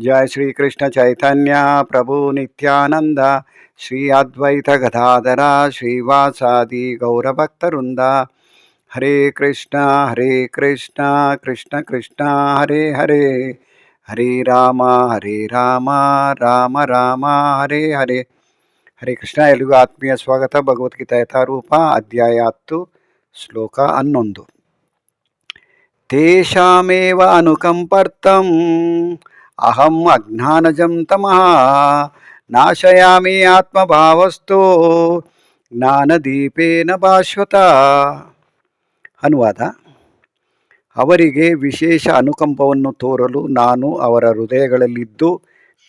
जय श्री कृष्ण चैतन्य प्रभु नित्यानंद श्री अद्वैत गदाधर श्रीवासादि गौरभक्तवृंद हरे कृष्ण हरे कृष्ण कृष्ण कृष्ण हरे हरे हरे ರಾಮ ಹರೇ ರಾಮ ರಾಮ ರಾಮ ಹರೇ ಹರೇ ಹರೇ ಕೃಷ್ಣ ಎಲ್ಲಿಗೂ ಆತ್ಮೀಯ ಸ್ವಾಗತ ಭಗವದ್ಗೀತಾ ಯಥಾರೂಪ ಅಧ್ಯಾಯ ಹತ್ತು ಶ್ಲೋಕ ಹನ್ನೊಂದು ತೇಷಾಮೇವ ಅನುಕಂಪರ್ತಂ ಅಹಂ ಅಜ್ಞಾನಜಂ ತಮಃ ನಾಶಯಾಮಿ ಆತ್ಮಭಾವಸ್ತು ಜ್ಞಾನದೀಪೇನ ಭಾಶ್ವತ ಅನುವಾದ ಅವರಿಗೆ ವಿಶೇಷ ಅನುಕಂಪವನ್ನು ತೋರಲು ನಾನು ಅವರ ಹೃದಯಗಳಲ್ಲಿದ್ದು,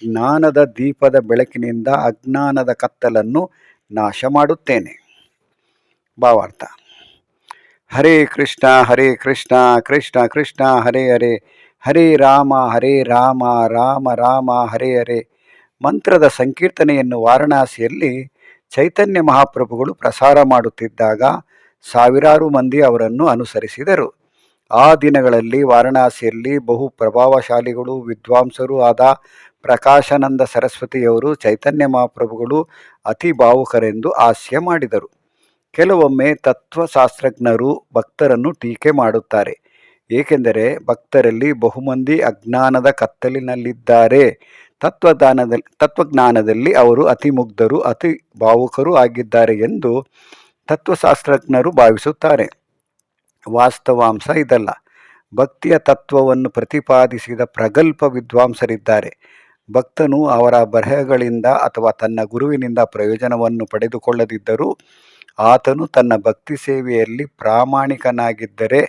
ಜ್ಞಾನದ ದೀಪದ ಬೆಳಕಿನಿಂದ ಅಜ್ಞಾನದ ಕತ್ತಲನ್ನು ನಾಶ ಮಾಡುತ್ತೇನೆ. ಭಾವಾರ್ಥ। ಹರೇ ಕೃಷ್ಣ ಹರೇ ಕೃಷ್ಣ ಕೃಷ್ಣ ಕೃಷ್ಣ, ಹರೇ ಹರೇ ಹರೇ ರಾಮ ಹರೇ ರಾಮ ರಾಮ ರಾಮ, ಹರೇ ಹರೇ. ಮಂತ್ರದ ಸಂಕೀರ್ತನೆಯನ್ನು ವಾರಣಾಸಿಯಲ್ಲಿ ಚೈತನ್ಯ ಮಹಾಪ್ರಭುಗಳು ಪ್ರಸಾರ ಮಾಡುತ್ತಿದ್ದಾಗ ಸಾವಿರಾರು ಮಂದಿ ಅವರನ್ನು ಅನುಸರಿಸಿದರು. ಆ ದಿನಗಳಲ್ಲಿ ವಾರಣಾಸಿಯಲ್ಲಿ ಬಹು ಪ್ರಭಾವಶಾಲಿಗಳು, ವಿದ್ವಾಂಸರು ಆದ ಪ್ರಕಾಶಾನಂದ ಸರಸ್ವತಿಯವರು ಚೈತನ್ಯ ಮಹಾಪ್ರಭುಗಳು ಅತಿ ಭಾವುಕರೆಂದು ಹಾಸ್ಯ ಮಾಡಿದರು. ಕೆಲವೊಮ್ಮೆ ತತ್ವಶಾಸ್ತ್ರಜ್ಞರು ಭಕ್ತರನ್ನು ಟೀಕೆ ಮಾಡುತ್ತಾರೆ. ಏಕೆಂದರೆ ಭಕ್ತರಲ್ಲಿ ಬಹುಮಂದಿ ಅಜ್ಞಾನದ ಕತ್ತಲಿನಲ್ಲಿದ್ದಾರೆ. ತತ್ವದಾನದಲ್ಲಿ ತತ್ವಜ್ಞಾನದಲ್ಲಿ ಅವರು ಅತಿ ಮುಗ್ಧರು, ಅತಿ ಭಾವುಕರು ಆಗಿದ್ದಾರೆ ಎಂದು ತತ್ವಶಾಸ್ತ್ರಜ್ಞರು ಭಾವಿಸುತ್ತಾರೆ. ವಾಸ್ತವಾಂಶ ಇದಲ್ಲ. ಭಕ್ತಿಯ ತತ್ವವನ್ನು ಪ್ರತಿಪಾದಿಸಿದ ಪ್ರಗಲ್ಭ ವಿದ್ವಾಂಸರಿದ್ದಾರೆ. ಭಕ್ತನು ಅವರ ಬರಹಗಳಿಂದ ಅಥವಾ ತನ್ನ ಗುರುವಿನಿಂದ ಪ್ರಯೋಜನವನ್ನು ಪಡೆದುಕೊಳ್ಳದಿದ್ದರೂ ಆತನು ತನ್ನ ಭಕ್ತಿ ಸೇವೆಯಲ್ಲಿ ಪ್ರಾಮಾಣಿಕನಾಗಿದ್ದರೆ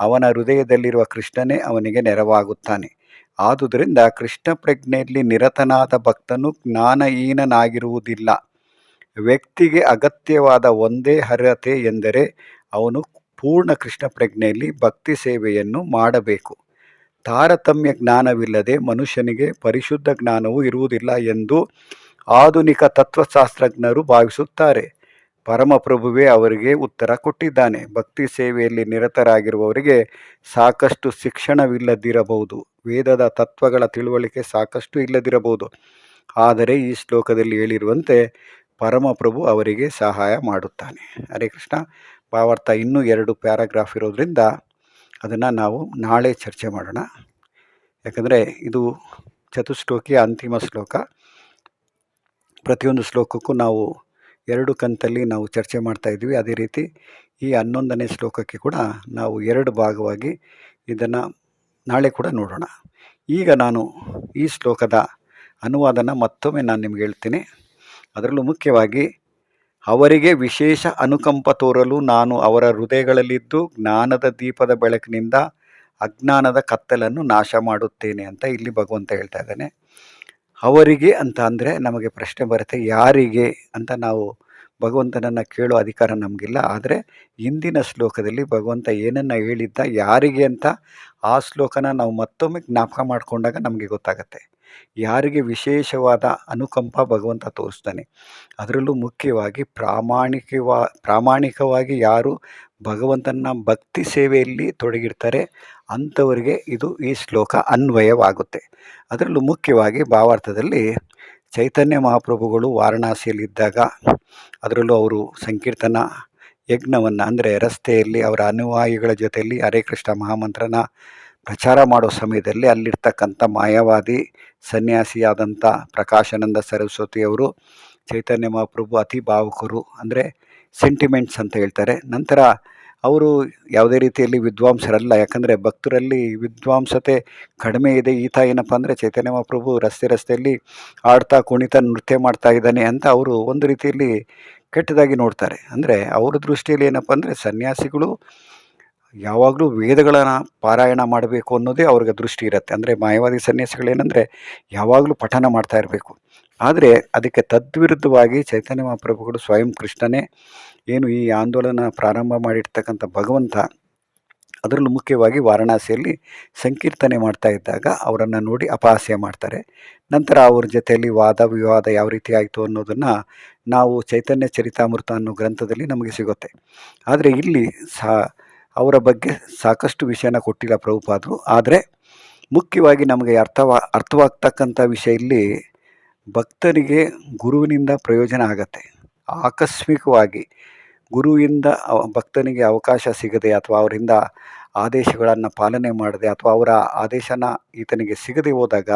ಅವನ ಹೃದಯದಲ್ಲಿರುವ ಕೃಷ್ಣನೇ ಅವನಿಗೆ ನೆರವಾಗುತ್ತಾನೆ. ಆದುದರಿಂದ ಕೃಷ್ಣ ಪ್ರಜ್ಞೆಯಲ್ಲಿ ನಿರತನಾದ ಭಕ್ತನು ಜ್ಞಾನಹೀನನಾಗಿರುವುದಿಲ್ಲ. ವ್ಯಕ್ತಿಗೆ ಅಗತ್ಯವಾದ ಒಂದೇ ಅರ್ಹತೆ ಎಂದರೆ ಅವನು ಪೂರ್ಣ ಕೃಷ್ಣ ಪ್ರಜ್ಞೆಯಲ್ಲಿ ಭಕ್ತಿ ಸೇವೆಯನ್ನು ಮಾಡಬೇಕು. ತಾರತಮ್ಯ ಜ್ಞಾನವಿಲ್ಲದೆ ಮನುಷ್ಯನಿಗೆ ಪರಿಶುದ್ಧ ಜ್ಞಾನವೂ ಇರುವುದಿಲ್ಲ ಎಂದು ಆಧುನಿಕ ತತ್ವಶಾಸ್ತ್ರಜ್ಞರು ಭಾವಿಸುತ್ತಾರೆ. ಪರಮಪ್ರಭುವೇ ಅವರಿಗೆ ಉತ್ತರ ಕೊಟ್ಟಿದ್ದಾನೆ. ಭಕ್ತಿ ಸೇವೆಯಲ್ಲಿ ನಿರತರಾಗಿರುವವರಿಗೆ ಸಾಕಷ್ಟು ಶಿಕ್ಷಣವಿಲ್ಲದಿರಬಹುದು. ವೇದದ ತತ್ವಗಳ ತಿಳುವಳಿಕೆ ಸಾಕಷ್ಟು ಇಲ್ಲದಿರಬಹುದು. ಆದರೆ ಈ ಶ್ಲೋಕದಲ್ಲಿ ಹೇಳಿರುವಂತೆ ಪರಮಪ್ರಭು ಅವರಿಗೆ ಸಹಾಯ ಮಾಡುತ್ತಾನೆ. ಹರೇ ಕೃಷ್ಣ. ಭಾವಾರ್ಥ, ಇನ್ನೂ ಎರಡು ಪ್ಯಾರಾಗ್ರಾಫ್ ಇರೋದ್ರಿಂದ ಅದನ್ನು ನಾವು ನಾಳೆ ಚರ್ಚೆ ಮಾಡೋಣ. ಯಾಕಂದರೆ ಇದು ಚತುಶ್ಲೋಕಿಯ ಅಂತಿಮ ಶ್ಲೋಕ. ಪ್ರತಿಯೊಂದು ಶ್ಲೋಕಕ್ಕೂ ನಾವು ಎರಡು ಕಂತಲ್ಲಿ ನಾವು ಚರ್ಚೆ ಮಾಡ್ತಾ ಇದ್ವಿ ಅದೇ ರೀತಿ ಈ ಹನ್ನೊಂದನೇ ಶ್ಲೋಕಕ್ಕೆ ಕೂಡ ನಾವು ಎರಡು ಭಾಗವಾಗಿ ಇದನ್ನು ನಾಳೆ ಕೂಡ ನೋಡೋಣ. ಈಗ ನಾನು ಈ ಶ್ಲೋಕದ ಅನುವಾದನ ಮತ್ತೊಮ್ಮೆ ನಾನು ನಿಮ್ಗೆ ಹೇಳ್ತೀನಿ. ಅದರಲ್ಲೂ ಮುಖ್ಯವಾಗಿ, ಅವರಿಗೆ ವಿಶೇಷ ಅನುಕಂಪ ತೋರಲು ನಾನು ಅವರ ಹೃದಯಗಳಲ್ಲಿದ್ದು ಜ್ಞಾನದ ದೀಪದ ಬೆಳಕಿನಿಂದ ಅಜ್ಞಾನದ ಕತ್ತಲನ್ನು ನಾಶ ಮಾಡುತ್ತೇನೆ ಅಂತ ಇಲ್ಲಿ ಭಗವಂತ ಹೇಳ್ತಾ ಇದ್ದಾನೆ. ಅವರಿಗೆ ಅಂತ ಅಂದರೆ ನಮಗೆ ಪ್ರಶ್ನೆ ಬರುತ್ತೆ, ಯಾರಿಗೆ ಅಂತ ನಾವು ಭಗವಂತನನ್ನು ಕೇಳೋ ಅಧಿಕಾರ ನಮಗಿಲ್ಲ. ಆದರೆ ಇಂದಿನ ಶ್ಲೋಕದಲ್ಲಿ ಭಗವಂತ ಏನನ್ನು ಹೇಳಿದ್ದ, ಯಾರಿಗೆ ಅಂತ ಆ ಶ್ಲೋಕನ ನಾವು ಮತ್ತೊಮ್ಮೆ ಜ್ಞಾಪಕ ಮಾಡಿಕೊಂಡಾಗ ನಮಗೆ ಗೊತ್ತಾಗತ್ತೆ. ಯಾರಿಗೆ ವಿಶೇಷವಾದ ಅನುಕಂಪ ಭಗವಂತ ತೋರಿಸ್ತಾನೆ, ಅದರಲ್ಲೂ ಮುಖ್ಯವಾಗಿ ಪ್ರಾಮಾಣಿಕವಾ, ಪ್ರಾಮಾಣಿಕವಾಗಿ ಯಾರು ಭಗವಂತನ ಭಕ್ತಿ ಸೇವೆಯಲ್ಲಿ ತೊಡಗಿರ್ತಾರೆ, ಅಂಥವರಿಗೆ ಇದು ಈ ಶ್ಲೋಕ ಅನ್ವಯವಾಗುತ್ತೆ. ಅದರಲ್ಲೂ ಮುಖ್ಯವಾಗಿ ಭಾವಾರ್ಥದಲ್ಲಿ ಚೈತನ್ಯ ಮಹಾಪ್ರಭುಗಳು ವಾರಣಾಸಿಯಲ್ಲಿದ್ದಾಗ ಅದರಲ್ಲೂ ಅವರು ಸಂಕೀರ್ತನ ಯಜ್ಞವನ್ನು, ಅಂದರೆ ರಸ್ತೆಯಲ್ಲಿ ಅವರ ಅನುಯಾಯಿಗಳ ಜೊತೆಯಲ್ಲಿ ಹರೇ ಕೃಷ್ಣ ಮಹಾಮಂತ್ರನ ಪ್ರಚಾರ ಮಾಡೋ ಸಮಯದಲ್ಲಿ ಅಲ್ಲಿರ್ತಕ್ಕಂಥ ಮಾಯಾವಾದಿ ಸನ್ಯಾಸಿಯಾದಂಥ ಪ್ರಕಾಶಾನಂದ ಸರಸ್ವತಿಯವರು ಚೈತನ್ಯ ಮಹಾಪ್ರಭು ಅತಿ ಭಾವುಕರು ಅಂದರೆ ಸೆಂಟಿಮೆಂಟ್ಸ್ ಅಂತ ಹೇಳ್ತಾರೆ. ನಂತರ ಅವರು ಯಾವುದೇ ರೀತಿಯಲ್ಲಿ ವಿದ್ವಾಂಸರಲ್ಲ, ಯಾಕಂದರೆ ಭಕ್ತರಲ್ಲಿ ವಿದ್ವಾಂಸತೆ ಕಡಿಮೆ ಇದೆ. ಈತ ಏನಪ್ಪ ಅಂದರೆ ಚೈತನ್ಯ ಮಹಾಪ್ರಭು ರಸ್ತೆ ರಸ್ತೆಯಲ್ಲಿ ಆಡ್ತಾ ಕುಣಿತ ನೃತ್ಯ ಮಾಡ್ತಾ ಇದ್ದಾನೆ ಅಂತ ಅವರು ಒಂದು ರೀತಿಯಲ್ಲಿ ಕೆಟ್ಟದಾಗಿ ನೋಡ್ತಾರೆ. ಅಂದರೆ ಅವ್ರ ದೃಷ್ಟಿಯಲ್ಲಿ ಏನಪ್ಪ ಅಂದರೆ ಸನ್ಯಾಸಿಗಳು ಯಾವಾಗಲೂ ವೇದಗಳನ್ನು ಪಾರಾಯಣ ಮಾಡಬೇಕು ಅನ್ನೋದೇ ಅವ್ರಿಗೆ ದೃಷ್ಟಿ ಇರುತ್ತೆ. ಅಂದರೆ ಮಾಯವಾದಿ ಸನ್ಯಾಸಿಗಳೇನೆಂದರೆ ಯಾವಾಗಲೂ ಪಠನ ಮಾಡ್ತಾ ಇರಬೇಕು. ಆದರೆ ಅದಕ್ಕೆ ತದ್ವಿರುದ್ಧವಾಗಿ ಚೈತನ್ಯ ಮಹಾಪ್ರಭುಗಳು ಸ್ವಯಂ ಕೃಷ್ಣನೇ ಏನು ಈ ಆಂದೋಲನ ಪ್ರಾರಂಭ ಮಾಡಿರ್ತಕ್ಕಂಥ ಭಗವಂತ ಅದರಲ್ಲೂ ಮುಖ್ಯವಾಗಿ ವಾರಣಾಸಿಯಲ್ಲಿ ಸಂಕೀರ್ತನೆ ಮಾಡ್ತಾ ಇದ್ದಾಗ ಅವರನ್ನು ನೋಡಿ ಅಪಹಾಸ್ಯ ಮಾಡ್ತಾರೆ. ನಂತರ ಅವ್ರ ಜೊತೆಯಲ್ಲಿ ವಾದ ವಿವಾದ ಯಾವ ರೀತಿ ಆಯಿತು ಅನ್ನೋದನ್ನು ನಾವು ಚೈತನ್ಯ ಚರಿತಾಮೃತ ಅನ್ನೋ ಗ್ರಂಥದಲ್ಲಿ ನಮಗೆ ಸಿಗುತ್ತೆ. ಆದರೆ ಇಲ್ಲಿ ಸಾ ಅವರ ಬಗ್ಗೆ ಸಾಕಷ್ಟು ವಿಷಯನ ಕೊಟ್ಟಿಲ್ಲ ಪ್ರಭುಪಾದರು. ಆದರೆ ಮುಖ್ಯವಾಗಿ ನಮಗೆ ಅರ್ಥವಾ, ಅರ್ಥವಾಗ್ತಕ್ಕಂಥ ವಿಷಯ ಇಲ್ಲಿ ಭಕ್ತರಿಗೆ ಗುರುವಿನಿಂದ ಪ್ರಯೋಜನ ಆಗತ್ತೆ. ಆಕಸ್ಮಿಕವಾಗಿ ಗುರುವಿಂದ ಭಕ್ತನಿಗೆ ಅವಕಾಶ ಸಿಗದೆ ಅಥವಾ ಅವರಿಂದ ಆದೇಶಗಳನ್ನು ಪಾಲನೆ ಮಾಡದೆ ಅಥವಾ ಅವರ ಆದೇಶನ ಈತನಿಗೆ ಸಿಗದೆ ಹೋದಾಗ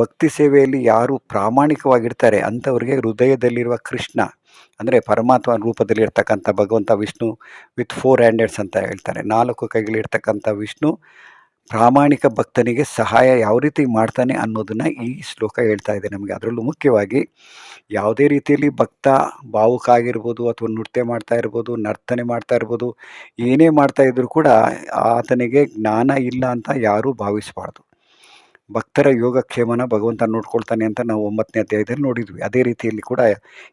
ಭಕ್ತಿ ಸೇವೆಯಲ್ಲಿ ಯಾರು ಪ್ರಾಮಾಣಿಕವಾಗಿರ್ತಾರೆ ಅಂಥವ್ರಿಗೆ ಹೃದಯದಲ್ಲಿರುವ ಕೃಷ್ಣ ಅಂದರೆ ಪರಮಾತ್ಮ ರೂಪದಲ್ಲಿರ್ತಕ್ಕಂಥ ಭಗವಂತ ವಿಷ್ಣು ವಿತ್ ಫೋರ್ ಹ್ಯಾಂಡೆಡ್ಸ್ ಅಂತ ಹೇಳ್ತಾರೆ. ನಾಲ್ಕು ಕೈಗಳಿರ್ತಕ್ಕಂಥ ವಿಷ್ಣು ಪ್ರಾಮಾಣಿಕ ಭಕ್ತನಿಗೆ ಸಹಾಯ ಯಾವ ರೀತಿ ಮಾಡ್ತಾನೆ ಅನ್ನೋದನ್ನು ಈ ಶ್ಲೋಕ ಹೇಳ್ತಾ ಇದೆ ನಮಗೆ. ಅದರಲ್ಲೂ ಮುಖ್ಯವಾಗಿ ಯಾವುದೇ ರೀತಿಯಲ್ಲಿ ಭಕ್ತ ಭಾವುಕ ಆಗಿರ್ಬೋದು ಅಥವಾ ನೃತ್ಯ ಮಾಡ್ತಾ ಇರ್ಬೋದು, ನರ್ತನೆ ಮಾಡ್ತಾ ಇರ್ಬೋದು, ಏನೇ ಮಾಡ್ತಾ ಇದ್ರೂ ಕೂಡ ಆತನಿಗೆ ಜ್ಞಾನ ಇಲ್ಲ ಅಂತ ಯಾರೂ ಭಾವಿಸಬಾರ್ದು. ಭಕ್ತರ ಯೋಗಕ್ಷೇಮನ ಭಗವಂತ ನೋಡ್ಕೊಳ್ತಾನೆ ಅಂತ ನಾವು ಒಂಬತ್ತನೇ ಅಧ್ಯಾಯದಲ್ಲಿ ನೋಡಿದ್ವಿ. ಅದೇ ರೀತಿಯಲ್ಲಿ ಕೂಡ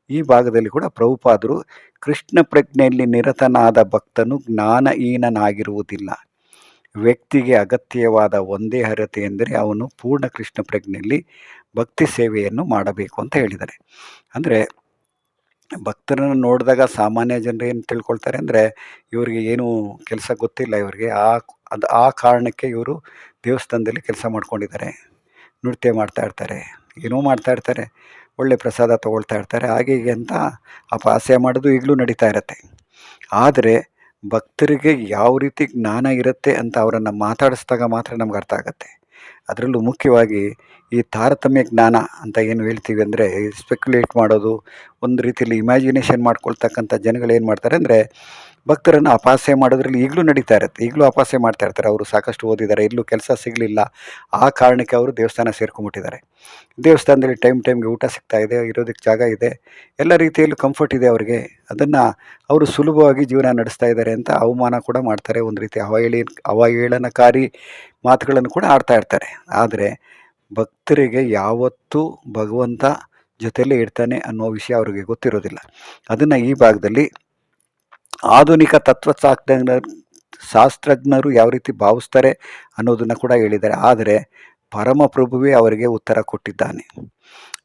ಈ ಭಾಗದಲ್ಲಿ ಕೂಡ ಪ್ರಭುಪಾದರು ಕೃಷ್ಣ ಪ್ರಜ್ಞೆಯಲ್ಲಿ ನಿರತನಾದ ಭಕ್ತನು ಜ್ಞಾನಹೀನನಾಗಿರುವುದಿಲ್ಲ. ವ್ಯಕ್ತಿಗೆ ಅಗತ್ಯವಾದ ಒಂದೇ ಅರ್ಹತೆ ಎಂದರೆ ಅವನು ಪೂರ್ಣ ಕೃಷ್ಣ ಪ್ರಜ್ಞೆಯಲ್ಲಿ ಭಕ್ತಿ ಸೇವೆಯನ್ನು ಮಾಡಬೇಕು ಅಂತ ಹೇಳಿದ್ದಾರೆ ಅಂದರೆ ಭಕ್ತರನ್ನು ನೋಡಿದಾಗ ಸಾಮಾನ್ಯ ಜನರು ಏನು ತಿಳ್ಕೊಳ್ತಾರೆ ಅಂದರೆ, ಇವರಿಗೆ ಏನು ಕೆಲಸ ಗೊತ್ತಿಲ್ಲ ಇವರಿಗೆ. ಆ ಅದು ಆ ಕಾರಣಕ್ಕೆ ಇವರು ದೇವಸ್ಥಾನದಲ್ಲಿ ಕೆಲಸ ಮಾಡ್ಕೊಂಡಿದ್ದಾರೆ. ನೃತ್ಯ ಮಾಡ್ತಾ ಇರ್ತಾರೆ. ಏನೋ ಮಾಡ್ತಾ ಇರ್ತಾರೆ. ಒಳ್ಳೆ ಪ್ರಸಾದ ತೊಗೊಳ್ತಾ ಇರ್ತಾರೆ. ಹಾಗೆ ಹೀಗೆ ಅಂತ ಅಪಹಾಸ್ಯ ಮಾಡೋದು ಈಗಲೂ ನಡೀತಾ ಇರುತ್ತೆ. ಆದರೆ ಭಕ್ತರಿಗೆ ಯಾವ ರೀತಿ ಜ್ಞಾನ ಇರುತ್ತೆ ಅಂತ ಅವರನ್ನು ಮಾತಾಡಿಸಿದಾಗ ಮಾತ್ರ ನಮ್ಗೆ ಅರ್ಥ ಆಗುತ್ತೆ. ಅದರಲ್ಲೂ ಮುಖ್ಯವಾಗಿ ಈ ತಾರತಮ್ಯ ಜ್ಞಾನ ಅಂತ ಏನು ಹೇಳ್ತೀವಿ ಅಂದರೆ ಸ್ಪೆಕ್ಯುಲೇಟ್ ಮಾಡೋದು, ಒಂದು ರೀತಿಯಲ್ಲಿ ಇಮ್ಯಾಜಿನೇಷನ್ ಮಾಡ್ಕೊಳ್ತಕ್ಕಂಥ ಜನಗಳು ಏನು ಮಾಡ್ತಾರೆ ಅಂದರೆ ಭಕ್ತರನ್ನು ಅಪಾಸೆ ಮಾಡೋದ್ರಲ್ಲಿ ಈಗಲೂ ನಡೀತಾ ಇರುತ್ತೆ. ಈಗಲೂ ಅಪಾಸೆ ಮಾಡ್ತಾ ಇರ್ತಾರೆ. ಅವರು ಸಾಕಷ್ಟು ಓದಿದ್ದಾರೆ. ಎಲ್ಲೂ ಕೆಲಸ ಸಿಗಲಿಲ್ಲ. ಆ ಕಾರಣಕ್ಕೆ ಅವರು ದೇವಸ್ಥಾನ ಸೇರ್ಕೊಂಬಿಟ್ಟಿದ್ದಾರೆ. ದೇವಸ್ಥಾನದಲ್ಲಿ ಟೈಮ್ ಟೈಮ್ಗೆ ಊಟ ಸಿಗ್ತಾ ಇದೆ, ಇರೋದಕ್ಕೆ ಜಾಗ ಇದೆ. ಎಲ್ಲ ರೀತಿಯಲ್ಲೂ ಕಂಫರ್ಟ್ ಇದೆ ಅವರಿಗೆ. ಅದನ್ನು ಅವರು ಸುಲಭವಾಗಿ ಜೀವನ ನಡೆಸ್ತಾ ಇದ್ದಾರೆ ಅಂತ ಅವಮಾನ ಕೂಡ ಮಾಡ್ತಾರೆ. ಒಂದು ರೀತಿ ಅವಹೇಳಿ, ಅವಹೇಳನಕಾರಿ ಮಾತುಗಳನ್ನು ಕೂಡ ಆಡ್ತಾ ಇರ್ತಾರೆ. ಆದರೆ ಭಕ್ತರಿಗೆ ಯಾವತ್ತೂ ಭಗವಂತ ಜೊತೆಯಲ್ಲೇ ಇರ್ತಾನೆ ಅನ್ನೋ ವಿಷಯ ಅವರಿಗೆ ಗೊತ್ತಿರೋದಿಲ್ಲ. ಅದನ್ನು ಈ ಭಾಗದಲ್ಲಿ ಆಧುನಿಕ ತತ್ವಶಾಸ್ತ್ರಜ್ಞ ಶಾಸ್ತ್ರಜ್ಞರು ಯಾವ ರೀತಿ ಭಾವಿಸ್ತಾರೆ ಅನ್ನೋದನ್ನು ಕೂಡ ಹೇಳಿದ್ದಾರೆ. ಆದರೆ ಪರಮಪ್ರಭುವೇ ಅವರಿಗೆ ಉತ್ತರ ಕೊಟ್ಟಿದ್ದಾನೆ.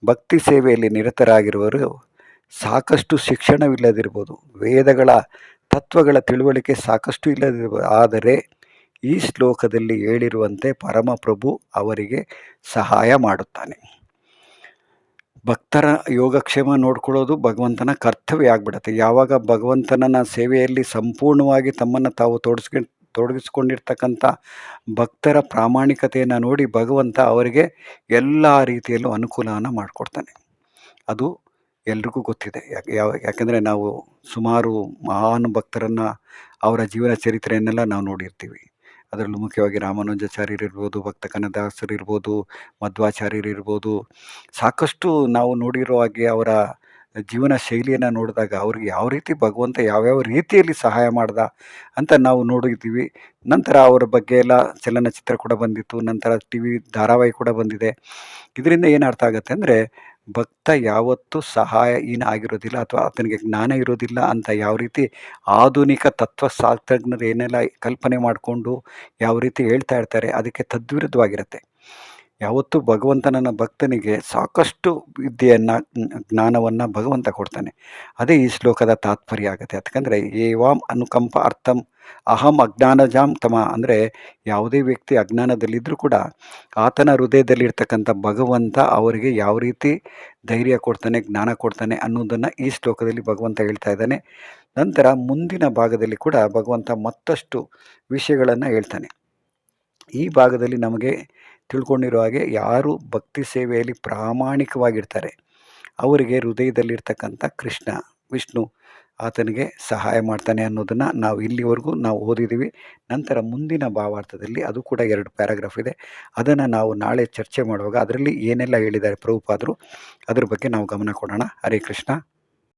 ಭಕ್ತಿ ಸೇವೆಯಲ್ಲಿ ನಿರತರಾಗಿರುವರು ಸಾಕಷ್ಟು ಶಿಕ್ಷಣವಿಲ್ಲದಿರ್ಬೋದು ವೇದಗಳ ತತ್ವಗಳ ತಿಳುವಳಿಕೆ ಸಾಕಷ್ಟು ಇಲ್ಲದಿರ್ಬೋದು ಆದರೆ ಈ ಶ್ಲೋಕದಲ್ಲಿ ಹೇಳಿರುವಂತೆ ಪರಮಪ್ರಭು ಅವರಿಗೆ ಸಹಾಯ ಮಾಡುತ್ತಾನೆ. ಭಕ್ತರ ಯೋಗಕ್ಷೇಮ ನೋಡ್ಕೊಳ್ಳೋದು ಭಗವಂತನ ಕರ್ತವ್ಯ ಆಗ್ಬಿಡುತ್ತೆ. ಯಾವಾಗ ಭಗವಂತನ ಸೇವೆಯಲ್ಲಿ ಸಂಪೂರ್ಣವಾಗಿ ತಮ್ಮನ್ನು ತಾವು ತೊಡಸ್ಕೊಂಡು ತೊಡಗಿಸ್ಕೊಂಡಿರ್ತಕ್ಕಂಥ ಭಕ್ತರ ಪ್ರಾಮಾಣಿಕತೆಯನ್ನು ನೋಡಿ ಭಗವಂತ ಅವರಿಗೆ ಎಲ್ಲ ರೀತಿಯಲ್ಲೂ ಅನುಕೂಲವನ್ನು ಮಾಡಿಕೊಡ್ತಾನೆ. ಅದು ಎಲ್ರಿಗೂ ಗೊತ್ತಿದೆ. ಯಾಕೆ, ಯಾವ, ಯಾಕೆಂದರೆ ನಾವು ಸುಮಾರು ಮಹಾನ್ ಭಕ್ತರನ್ನು ಅವರ ಜೀವನ ಚರಿತ್ರೆಯನ್ನೆಲ್ಲ ನಾವು ನೋಡಿರ್ತೀವಿ. ಅದರಲ್ಲೂ ಮುಖ್ಯವಾಗಿ ರಾಮಾನುಜಾಚಾರ್ಯರಿರ್ಬೋದು, ಭಕ್ತ ಕನ್ನದಾಸರಿರ್ಬೋದು ಮಧ್ವಾಚಾರ್ಯರಿರ್ಬೋದು ಸಾಕಷ್ಟು ನಾವು ನೋಡಿರೋ ಹಾಗೆ ಅವರ ಜೀವನ ಶೈಲಿಯನ್ನು ನೋಡಿದಾಗ ಅವ್ರಿಗೆ ಯಾವ ರೀತಿ ಭಗವಂತ ಯಾವ್ಯಾವ ರೀತಿಯಲ್ಲಿ ಸಹಾಯ ಮಾಡ್ದ ಅಂತ ನಾವು ನೋಡಿದ್ದೀವಿ. ನಂತರ ಅವರ ಬಗ್ಗೆ ಎಲ್ಲ ಚಲನಚಿತ್ರ ಕೂಡ ಬಂದಿತ್ತು, ನಂತರ ಟಿ ವಿ ಧಾರಾವಾಹಿ ಕೂಡ ಬಂದಿದೆ. ಇದರಿಂದ ಏನು ಅರ್ಥ ಆಗುತ್ತೆ ಅಂದರೆ ಭಕ್ತ ಯಾವತ್ತೂ ಸಹಾಯಹೀನ ಆಗಿರೋದಿಲ್ಲ ಅಥವಾ ಆತನಿಗೆ ಜ್ಞಾನ ಇರೋದಿಲ್ಲ ಅಂತ ಯಾವ ರೀತಿ ಆಧುನಿಕ ತತ್ವಶಾಸ್ತ್ರಜ್ಞರು ಏನೆಲ್ಲ ಕಲ್ಪನೆ ಮಾಡಿಕೊಂಡು ಯಾವ ರೀತಿ ಹೇಳ್ತಾ ಇರ್ತಾರೆ, ಅದಕ್ಕೆ ತದ್ವಿರುದ್ಧವಾಗಿರುತ್ತೆ. ಯಾವತ್ತೂ ಭಗವಂತನನ್ನ ಭಕ್ತನಿಗೆ ಸಾಕಷ್ಟು ವಿದ್ಯೆಯನ್ನು, ಜ್ಞಾನವನ್ನು ಭಗವಂತ ಕೊಡ್ತಾನೆ. ಅದೇ ಈ ಶ್ಲೋಕದ ತಾತ್ಪರ್ಯ ಆಗುತ್ತೆ. ಯಾಕಂದರೆ ಏವಾಂ ಅನುಕಂಪ ಅರ್ಥಂ ಅಹಂ ಅಜ್ಞಾನಜಾಂ ತಮ ಅಂದರೆ ಯಾವುದೇ ವ್ಯಕ್ತಿ ಅಜ್ಞಾನದಲ್ಲಿದ್ದರೂ ಕೂಡ ಆತನ ಹೃದಯದಲ್ಲಿರ್ತಕ್ಕಂಥ ಭಗವಂತ ಅವರಿಗೆ ಯಾವ ರೀತಿ ಧೈರ್ಯ ಕೊಡ್ತಾನೆ, ಜ್ಞಾನ ಕೊಡ್ತಾನೆ ಅನ್ನೋದನ್ನು ಈ ಶ್ಲೋಕದಲ್ಲಿ ಭಗವಂತ ಹೇಳ್ತಾ ಇದ್ದಾನೆ. ನಂತರ ಮುಂದಿನ ಭಾಗದಲ್ಲಿ ಕೂಡ ಭಗವಂತ ಮತ್ತಷ್ಟು ವಿಷಯಗಳನ್ನು ಹೇಳ್ತಾನೆ. ಈ ಭಾಗದಲ್ಲಿ ನಮಗೆ ತಿಳ್ಕೊಂಡಿರೋ ಹಾಗೆ ಯಾರು ಭಕ್ತಿ ಸೇವೆಯಲ್ಲಿ ಪ್ರಾಮಾಣಿಕವಾಗಿರ್ತಾರೆ, ಅವರಿಗೆ ಹೃದಯದಲ್ಲಿರ್ತಕ್ಕಂಥ ಕೃಷ್ಣ, ವಿಷ್ಣು ಆತನಿಗೆ ಸಹಾಯ ಮಾಡ್ತಾನೆ ಅನ್ನೋದನ್ನು ನಾವು ಇಲ್ಲಿವರೆಗೂ ನಾವು ಓದಿದ್ದೀವಿ. ನಂತರ ಮುಂದಿನ ಭಾವಾರ್ಥದಲ್ಲಿ ಅದು ಕೂಡ ಎರಡು ಪ್ಯಾರಾಗ್ರಾಫ್ ಇದೆ. ಅದನ್ನು ನಾವು ನಾಳೆ ಚರ್ಚೆ ಮಾಡುವಾಗ ಅದರಲ್ಲಿ ಏನೆಲ್ಲ ಹೇಳಿದ್ದಾರೆ ಪ್ರಭುಪಾದರು, ಅದ್ರ ಬಗ್ಗೆ ನಾವು ಗಮನ ಕೊಡೋಣ. ಹರೇ ಕೃಷ್ಣ.